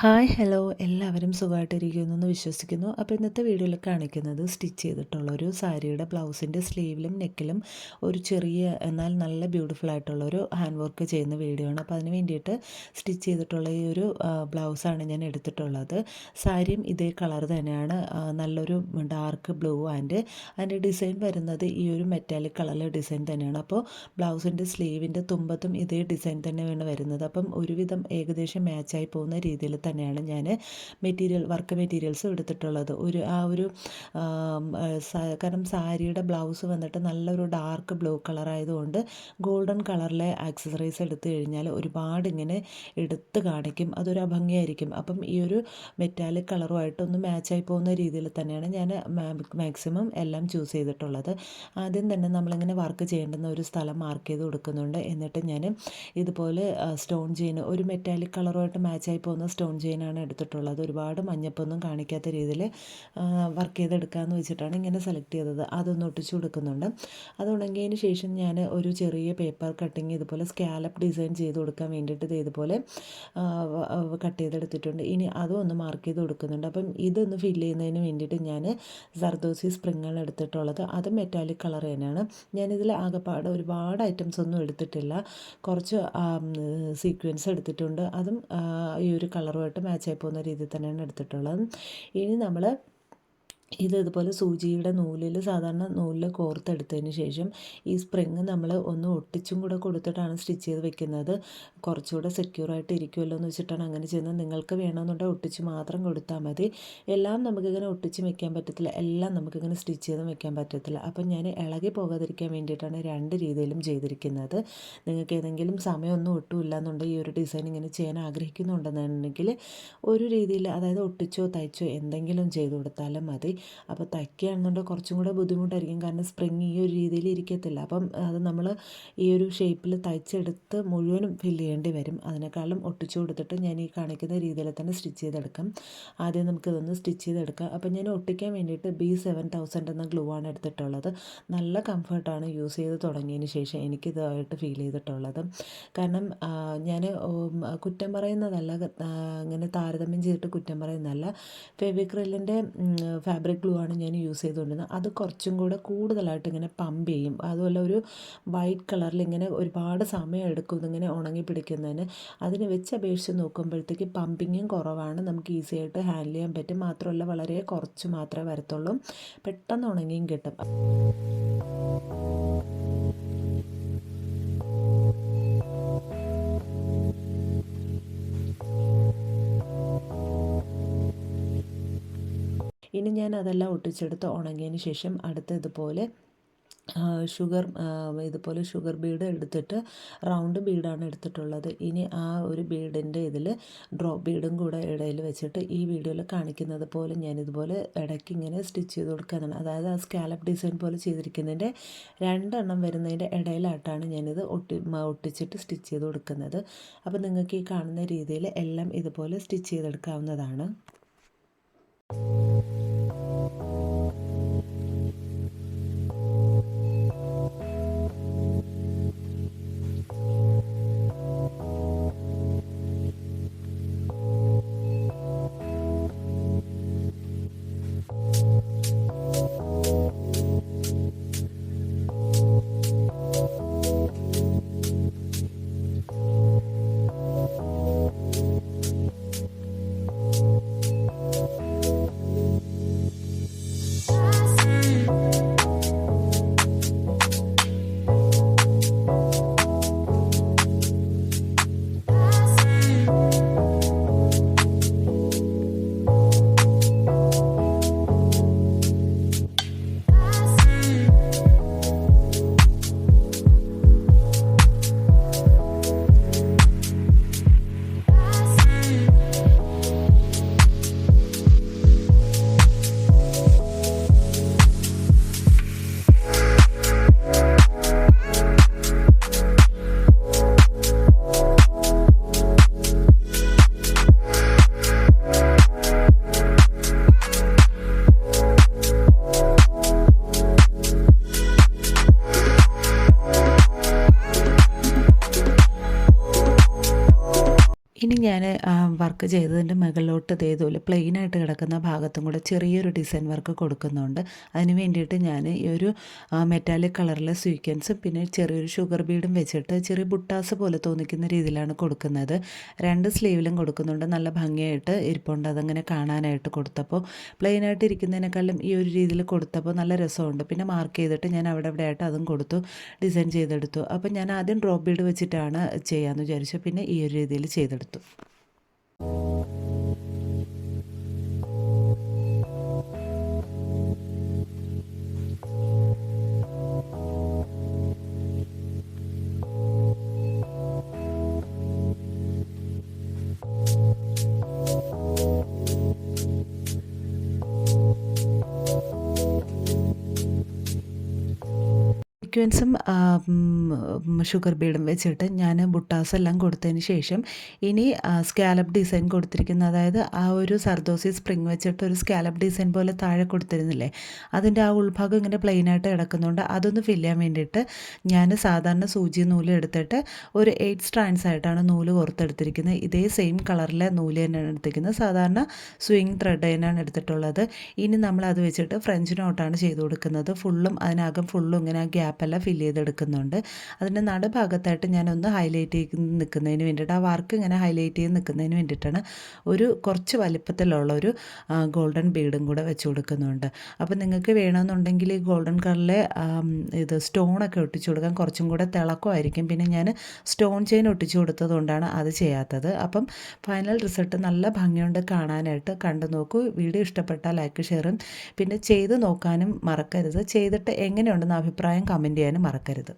Hi hello. എല്ലാവരും സുഖമായിട്ടിരിക്കുന്നു എന്ന് വിശ്വസിക്കുന്നു. അപ്പോൾ ഇന്നത്തെ വീഡിയോയിൽ കാണിക്കുന്നത് സ്റ്റിച്ച് ചെയ്തിട്ടുള്ള ഒരു സാരിയുടെ ബ്ലൗസിന്റെ സ്ലീവിലും നെക്കിലും ഒരു ചെറിയ എന്നാൽ നല്ല ബ്യൂട്ടിഫുൾ ആയിട്ടുള്ള ഒരു ഹാൻഡ് വർക്ക് ചെയ്യുന്ന വീഡിയോ ആണ്. അപ്പോൾ അതിന് വേണ്ടിയിട്ട് സ്റ്റിച്ച് ചെയ്തിട്ടുള്ള ഈ ഒരു ബ്ലൗസാണ് ഞാൻ എടുത്തിട്ടുള്ളത്. സാരിയും ഇതേ കളർ തന്നെയാണ്. നല്ലൊരു ഡാർക്ക് ബ്ലൂ ആൻഡ് അതിന്റെ ഡിസൈൻ വരുന്നത് ഈ ഒരു മെറ്റാലിക് കളറിലെ ഡിസൈൻ തന്നെയാണ്. അപ്പോൾ ബ്ലൗസിന്റെ സ്ലീവിന്റെ തുമ്പത്തും ഇതേ ഡിസൈൻ തന്നെയാണ് വരുന്നത്. അപ്പം ഒരുവിധം ഏകദേശം മാച്ചായി പോകുന്ന രീതിയിൽ തന്നെയാണ് ഞാൻ മെറ്റീരിയൽ വർക്ക് മെറ്റീരിയൽസ് എടുത്തിട്ടുള്ളത്. ഒരു ആ ഒരു കാരണം സാരിയുടെ ബ്ലൗസ് വന്നിട്ട് നല്ലൊരു ഡാർക്ക് ബ്ലൂ കളർ ആയതുകൊണ്ട് ഗോൾഡൻ കളറിലെ ആക്സസറീസ് എടുത്തു കഴിഞ്ഞാൽ ഒരുപാട് ഇങ്ങനെ എടുത്ത് കാണിക്കും. അതൊരു അഭംഗിയായിരിക്കും. അപ്പം ഈ ഒരു മെറ്റാലിക് കളറുമായിട്ടൊന്ന് മാച്ചായി പോകുന്ന രീതിയിൽ തന്നെയാണ് ഞാൻ മാക്സിമം എല്ലാം ചൂസ് ചെയ്തിട്ടുള്ളത്. ആദ്യം തന്നെ നമ്മളിങ്ങനെ വർക്ക് ചെയ്യേണ്ടുന്ന ഒരു സ്ഥലം മാർക്ക് ചെയ്ത് കൊടുക്കുന്നുണ്ട്. എന്നിട്ട് ഞാൻ ഇതുപോലെ സ്റ്റോൺ ചെയിൻ ഒരു മെറ്റാലിക് കളറുമായിട്ട് മാച്ചായി പോകുന്ന സ്റ്റോൺ സ്റ്റോൺ ചെയിനാണ് എടുത്തിട്ടുള്ളത്. ഒരുപാട് മഞ്ഞപ്പൊന്നും കാണിക്കാത്ത രീതിയിൽ വർക്ക് ചെയ്തെടുക്കാമെന്ന് വെച്ചിട്ടാണ് ഇങ്ങനെ സെലക്ട് ചെയ്തത്. അതൊന്ന് ഒട്ടിച്ചു കൊടുക്കുന്നുണ്ട്. അത് ഉണങ്ങിയതിന് ശേഷം ഞാൻ ഒരു ചെറിയ പേപ്പർ കട്ടിങ് ഇതുപോലെ സ്കാലപ്പ് ഡിസൈൻ ചെയ്ത് കൊടുക്കാൻ വേണ്ടിയിട്ട് ഇത് ഇതുപോലെ കട്ട് ചെയ്തെടുത്തിട്ടുണ്ട്. ഇനി അതും ഒന്ന് മാർക്ക് ചെയ്ത് കൊടുക്കുന്നുണ്ട്. അപ്പം ഇതൊന്ന് ഫില്ല് ചെയ്യുന്നതിന് വേണ്ടിയിട്ട് ഞാൻ സർദോസി സ്പ്രിങ്ങാണ് എടുത്തിട്ടുള്ളത്. അത് മെറ്റാലിക് കളർ തന്നെയാണ്. ഞാനിതിൽ ആകെപ്പാട് ഒരുപാട് ഐറ്റംസ് ഒന്നും എടുത്തിട്ടില്ല. കുറച്ച് സീക്വൻസ് എടുത്തിട്ടുണ്ട്. അതും ഈ ഒരു കളർ കളറുമായിട്ട് ആയി പോകുന്ന രീതിയിൽ തന്നെയാണ് എടുത്തിട്ടുള്ളത്. ഇനി നമ്മൾ ഇത് ഇതുപോലെ സൂചിയുടെ നൂലിൽ സാധാരണ നൂലിൽ കോർത്തെടുത്തതിന് ശേഷം ഈ സ്പ്രിങ് നമ്മൾ ഒന്ന് ഒട്ടിച്ചും കൂടെ കൊടുത്തിട്ടാണ് സ്റ്റിച്ച് ചെയ്ത് വെക്കുന്നത്. കുറച്ചുകൂടെ സെക്യൂറായിട്ട് ഇരിക്കുമല്ലോ എന്ന് വെച്ചിട്ടാണ് അങ്ങനെ ചെയ്യുന്നത്. നിങ്ങൾക്ക് വേണമെന്നുണ്ടെങ്കിൽ ഒട്ടിച്ച് മാത്രം കൊടുത്താൽ മതി. എല്ലാം നമുക്കിങ്ങനെ ഒട്ടിച്ച് വെക്കാൻ പറ്റത്തില്ല. എല്ലാം നമുക്കിങ്ങനെ സ്റ്റിച്ച് ചെയ്ത് വെക്കാൻ പറ്റത്തില്ല. അപ്പം ഞാൻ ഇളകി പോകാതിരിക്കാൻ വേണ്ടിയിട്ടാണ് രണ്ട് രീതിയിലും ചെയ്തിരിക്കുന്നത്. നിങ്ങൾക്ക് ഏതെങ്കിലും സമയമൊന്നും ഒട്ടുമില്ല എന്നുണ്ടെങ്കിൽ ഈ ഒരു ഡിസൈൻ ഇങ്ങനെ ചെയ്യാൻ ആഗ്രഹിക്കുന്നുണ്ടെന്നുണ്ടെങ്കിൽ ഒരു രീതിയിൽ അതായത് ഒട്ടിച്ചോ തയ്ച്ചോ എന്തെങ്കിലും ചെയ്ത് കൊടുത്താലും മതി. അപ്പോൾ തയ്ക്കുകയാണെന്നുണ്ടെങ്കിൽ കുറച്ചും കൂടെ ബുദ്ധിമുട്ടായിരിക്കും. കാരണം സ്പ്രിങ് ഈ ഒരു രീതിയിൽ ഇരിക്കത്തില്ല. അപ്പം അത് നമ്മൾ ഈ ഒരു ഷേപ്പിൽ തയ്ച്ചെടുത്ത് മുഴുവനും ഫില്ല് ചെയ്യേണ്ടി വരും. അതിനേക്കാളും ഒട്ടിച്ചു കൊടുത്തിട്ട് ഞാൻ ഈ കാണിക്കുന്ന രീതിയിൽ തന്നെ സ്റ്റിച്ച് ചെയ്തെടുക്കാം. ആദ്യം നമുക്കിതൊന്ന് സ്റ്റിച്ച് ചെയ്തെടുക്കാം. അപ്പം ഞാൻ ഒട്ടിക്കാൻ വേണ്ടിയിട്ട് ബി സെവൻ തൗസൻഡ് എന്ന ഗ്ലൂ ആണ് എടുത്തിട്ടുള്ളത്. നല്ല കംഫർട്ടാണ് യൂസ് ചെയ്ത് തുടങ്ങിയതിന് ശേഷം എനിക്കിതായിട്ട് ഫീൽ ചെയ്തിട്ടുള്ളത്. കാരണം ഞാൻ കുറ്റം പറയുന്നതല്ല. അങ്ങനെ താരതമ്യം ചെയ്തിട്ട് കുറ്റം പറയുന്നതല്ല. ഫെവിക്രിലിന്റെ ഫാബ്രിക് ഫാബ്രിക് ഗ്ലൂ ആണ് ഞാൻ യൂസ് ചെയ്തുകൊണ്ടിരുന്നത്. അത് കുറച്ചും കൂടെ കൂടുതലായിട്ട് ഇങ്ങനെ പമ്പ് ചെയ്യും. അതുപോലെ ഒരു വൈറ്റ് കളറിൽ ഇങ്ങനെ ഒരുപാട് സമയം എടുക്കും ഇതിങ്ങനെ ഉണങ്ങി പിടിക്കുന്നതിന്. അതിനെ വെച്ച് അപേക്ഷിച്ച് നോക്കുമ്പോഴത്തേക്ക് പമ്പിങ്ങും കുറവാണ്. നമുക്ക് ഈസി ആയിട്ട് ഹാൻഡിൽ ചെയ്യാൻ പറ്റും. മാത്രമല്ല വളരെ കുറച്ച് മാത്രമേ വരത്തുള്ളൂ. പെട്ടെന്ന് ഉണങ്ങിയും കിട്ടും. ഇനി ഞാൻ അതെല്ലാം ഒട്ടിച്ചെടുത്ത് ഉണങ്ങിയതിന് ശേഷം അടുത്ത ഇതുപോലെ ഷുഗർ ഇതുപോലെ ഷുഗർ ബീഡ് എടുത്തിട്ട് റൗണ്ട് ബീഡാണ് എടുത്തിട്ടുള്ളത്. ഇനി ആ ഒരു ബീഡിന്റെ ഇതിൽ ഡ്രോ ബീഡും കൂടെ ഇടയിൽ വെച്ചിട്ട് ഈ വീഡിയോയിൽ കാണിക്കുന്നത് പോലെ ഞാനിതുപോലെ ഇടയ്ക്ക് ഇങ്ങനെ സ്റ്റിച്ച് ചെയ്ത് കൊടുക്കുന്നതാണ് അതായത് ആ സ്കാലപ്പ് ഡിസൈൻ പോലെ ചെയ്തിരിക്കുന്നതിന്റെ രണ്ടെണ്ണം വരുന്നതിന്റെ ഇടയിലായിട്ടാണ് ഞാനിത് ഒട്ടി ഒട്ടിച്ചിട്ട് സ്റ്റിച്ച് ചെയ്ത് കൊടുക്കുന്നത്. അപ്പോൾ നിങ്ങൾക്ക് ഈ കാണുന്ന രീതിയിൽ എല്ലാം ഇതുപോലെ സ്റ്റിച്ച് ചെയ്തെടുക്കാവുന്നതാണ്. വർക്ക് ചെയ്തതിന്റെ മുകളിലോട്ട് ഇതേതുപോലെ പ്ലെയിൻ ആയിട്ട് കിടക്കുന്ന ഭാഗത്തും കൂടെ ചെറിയൊരു ഡിസൈൻ വർക്ക് കൊടുക്കുന്നുണ്ട്. അതിന് വേണ്ടിയിട്ട് ഞാൻ ഈ ഒരു മെറ്റാലിക് കളറിലെ സ്വീക്വൻസും പിന്നെ ചെറിയൊരു ഷുഗർ ബീഡും വെച്ചിട്ട് ചെറിയ ബുട്ടാസ് പോലെ തോന്നിക്കുന്ന രീതിയിലാണ് കൊടുക്കുന്നത്. രണ്ട് സ്ലീവിലും കൊടുക്കുന്നുണ്ട്. നല്ല ഭംഗിയായിട്ട് ഇരിപ്പുണ്ട്. അതങ്ങനെ കാണാനായിട്ട് കൊടുത്തപ്പോൾ പ്ലെയിൻ ആയിട്ട് ഇരിക്കുന്നതിനേക്കാളും ഈ ഒരു രീതിയിൽ കൊടുത്തപ്പോൾ നല്ല രസമുണ്ട്. പിന്നെ മാർക്ക് ചെയ്തിട്ട് ഞാൻ അവിടെ അവിടെ ആയിട്ട് അതും കൊടുത്തു ഡിസൈൻ ചെയ്തെടുത്തു. അപ്പോൾ ഞാൻ ആദ്യം ഡ്രോപ്പ് ബീഡ് വെച്ചിട്ടാണ് ചെയ്യാമെന്ന് വിചാരിച്ചു. പിന്നെ ഈ ഒരു രീതിയിൽ ചെയ്തെടുത്തു. ート。സീക്വൻസും ഷുഗർ ബീഡും വെച്ചിട്ട് ഞാൻ ബുട്ടാസ് എല്ലാം കൊടുത്തതിന് ശേഷം ഇനി സ്കാലപ്പ് ഡിസൈൻ കൊടുത്തിരിക്കുന്ന അതായത് ആ ഒരു സർദോസി സ്പ്രിങ് വെച്ചിട്ട് ഒരു സ്കാലപ്പ് ഡിസൈൻ പോലെ താഴെ കൊടുത്തിരുന്നില്ലേ അതിന്റെ ആ ഉൾഭാഗം ഇങ്ങനെ പ്ലെയിനായിട്ട് കിടക്കുന്നുണ്ട്. അതൊന്ന് ഫില്ല് ചെയ്യാൻ വേണ്ടിയിട്ട് ഞാൻ സാധാരണ സൂചി നൂൽ എടുത്തിട്ട് ഒരു എയ്റ്റ് സ്ട്രാൻഡ്സ് ആയിട്ടാണ് നൂൽ പുറത്തെടുത്തിരിക്കുന്നത് ഇതേ സെയിം കളറിലെ നൂൽ തന്നെയാണ് എടുത്തിരിക്കുന്നത്. സാധാരണ സ്വിങ് ത്രെഡ് തന്നെയാണ് എടുത്തിട്ടുള്ളത്. ഇനി നമ്മൾ അത് വെച്ചിട്ട് ഫ്രഞ്ച് നോട്ടാണ് ചെയ്ത് കൊടുക്കുന്നത്. ഫുള്ളും അതിനകം ഫുള്ളും ഇങ്ങനെ ആ ഗ്യാപ്പ് ഗ്യാപ്പെല്ലാം ഫില്ല് ചെയ്തെടുക്കുന്നുണ്ട്. അതിന്റെ നടുഭാഗത്തായിട്ട് ഞാനൊന്ന് ഹൈലൈറ്റ് ചെയ്ത് നിൽക്കുന്നതിന് വേണ്ടിയിട്ട് ആ വർക്ക് ഇങ്ങനെ ഹൈലൈറ്റ് ചെയ്ത് നിൽക്കുന്നതിന് വേണ്ടിയിട്ടാണ് ഒരു കുറച്ച് വലിപ്പത്തിലുള്ള ഒരു ഗോൾഡൻ ബീഡും കൂടെ വെച്ച് കൊടുക്കുന്നുണ്ട്. അപ്പോൾ നിങ്ങൾക്ക് വേണമെന്നുണ്ടെങ്കിൽ ഈ ഗോൾഡൻ കളറിലെ ഇത് സ്റ്റോണൊക്കെ ഒട്ടിച്ചു കൊടുക്കാൻ കുറച്ചും കൂടെ തിളക്കമായിരിക്കും പിന്നെ ഞാൻ സ്റ്റോൺ ചെയിൻ ഒട്ടിച്ചു കൊടുത്തതുകൊണ്ടാണ് അത് ചെയ്യാത്തത്. അപ്പം ഫൈനൽ റിസൾട്ട് നല്ല ഭംഗിയുണ്ട് കാണാനായിട്ട്. കണ്ടു നോക്കൂ. വീഡിയോ ഇഷ്ടപ്പെട്ടാൽ ലൈക്ക് ഷെയറും പിന്നെ ചെയ്ത് നോക്കാനും മറക്കരുത്. ചെയ്തിട്ട് എങ്ങനെയുണ്ടെന്ന് അഭിപ്രായം കമന്റ് ചെയ്യാനും മറക്കരുത്.